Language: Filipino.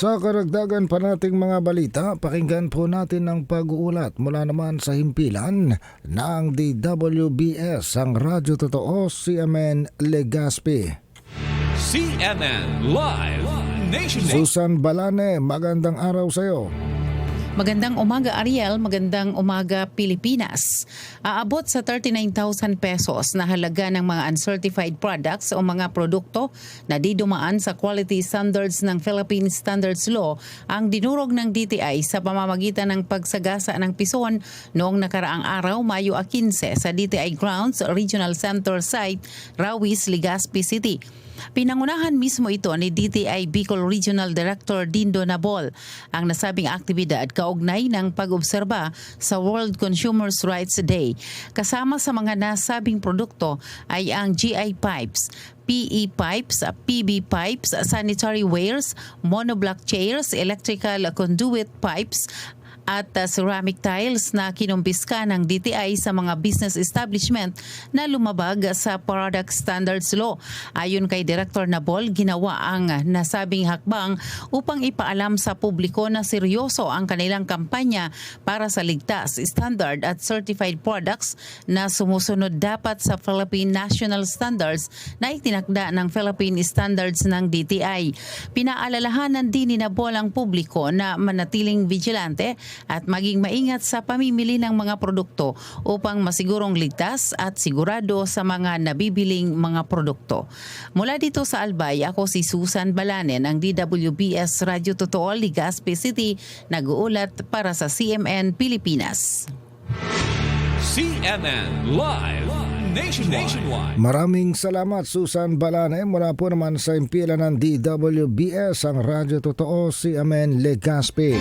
Sa karagdagan pa nating mga balita, pakinggan po natin ang pag-uulat mula naman sa himpilan ng DWBS, ang Radyo Totoo, CMN Legaspi. CNN Live Nation. Susan Balane, magandang araw sa iyo. Magandang umaga Ariel, magandang umaga Pilipinas. Aabot sa 39,000 pesos na halaga ng mga uncertified products o mga produkto na di dumaan sa quality standards ng Philippine Standards Law ang dinurog ng DTI sa pamamagitan ng pagsagasa ng pison noong nakaraang araw, Mayo 15 sa DTI Grounds Regional Center Site, Rawis, Legazpi City. Pinangunahan mismo ito ni DTI Bicol Regional Director Dindo Nabol ang nasabing aktibidad kaugnay ng pag-obserba sa World Consumers Rights Day. Kasama sa mga nasabing produkto ay ang GI pipes, PE pipes, PB pipes, sanitary wares, monoblock chairs, electrical conduit pipes, at uh, ceramic tiles na kinumpiska ng DTI sa mga business establishment na lumabag sa Product Standards Law. Ayon kay Director Nabol, ginawa ang nasabing hakbang upang ipaalam sa publiko na seryoso ang kanilang kampanya para sa ligtas, standard at certified products na sumusunod dapat sa Philippine National Standards na itinakda ng Philippine Standards ng DTI. Pinaalalahanan din ni Nabol ang publiko na manatiling vigilante at maging maingat sa pamimili ng mga produkto upang masigurong ligtas at sigurado sa mga nabibiling mga produkto. Mula dito sa Albay, ako si Susan Balanen ng DWBS Radio Totoo Legazpi City, nag-uulat para sa CMN Pilipinas. CNN Live Nationwide. Maraming salamat Susan Balane mula po naman sa himpilan ng DWBS, ang Radyo Totoo, CMN Legaspi.